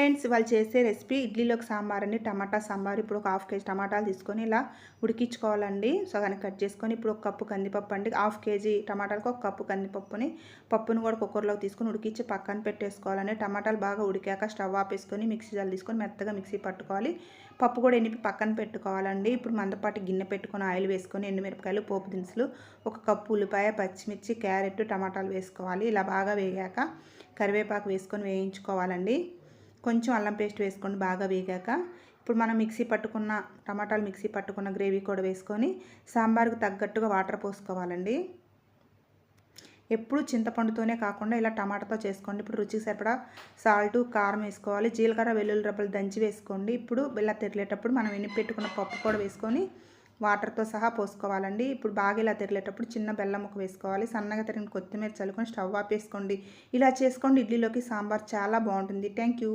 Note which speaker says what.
Speaker 1: Friends వాళ్ళు చేసే recipe ఇడ్లీలోకి సాంబార్ అండి. టమాటా సాంబార్ ఇప్పుడు ఒక హాఫ్ కేజీ టమాటాలు తీసుకొని ఇలా ఉడికించుకోవాలండి. సగానికి కట్ చేసుకొని ఇప్పుడు ఒక కప్పు కందిపప్పు అండి. హాఫ్ కేజీ టమాటాలకు ఒక కప్పు కందిపప్పుని పప్పును కూడా కుక్కర్లోకి తీసుకొని ఉడికించి పక్కన పెట్టేసుకోవాలండి. టమాటాలు బాగా ఉడికాక స్టవ్ ఆపేసుకొని మిక్సీ జాలు తీసుకొని మెత్తగా మిక్సీ పట్టుకోవాలి. పప్పు కూడా ఎనిపి పక్కన పెట్టుకోవాలండి. ఇప్పుడు మందపాటి గిన్నె పెట్టుకొని ఆయిల్ వేసుకొని ఎండుమిరపకాయలు పోపు దినుసులు ఒక కప్పు ఉల్లిపాయ పచ్చిమిర్చి క్యారెట్ టమాటాలు వేసుకోవాలి. ఇలా బాగా వేగాక కరివేపాకు వేసుకొని వేయించుకోవాలండి. కొంచెం అల్లం పేస్ట్ వేసుకోండి బాగా వేగాక. ఇప్పుడు మనం మిక్సీ పట్టుకున్న టమాటాలు మిక్సీ పట్టుకున్న గ్రేవీ కూడా వేసుకొని సాంబార్కు తగ్గట్టుగా వాటర్ పోసుకోవాలండి. ఎప్పుడు చింతపండుతోనే కాకుండా ఇలా టమాటాతో చేసుకోండి. ఇప్పుడు రుచికి సరిపడా సాల్ట్ కారం వేసుకోవాలి. జీలకర్ర వెల్లుల్లి రబ్బలు దంచి వేసుకోండి. ఇప్పుడు బెల్ల తెరిలేటప్పుడు మనం ఎన్ని పెట్టుకున్న పప్పు కూడా వేసుకొని వాటర్తో సహా పోసుకోవాలండి. ఇప్పుడు బాగా ఇలా తెరిలేటప్పుడు చిన్న బెల్లం ముక్క వేసుకోవాలి. సన్నగా తరిగిన కొత్తిమీర చల్లుకొని స్టవ్ ఆపేసుకోండి. ఇలా చేసుకోండి. ఇడ్లీలోకి సాంబార్ చాలా బాగుంటుంది. Thank you.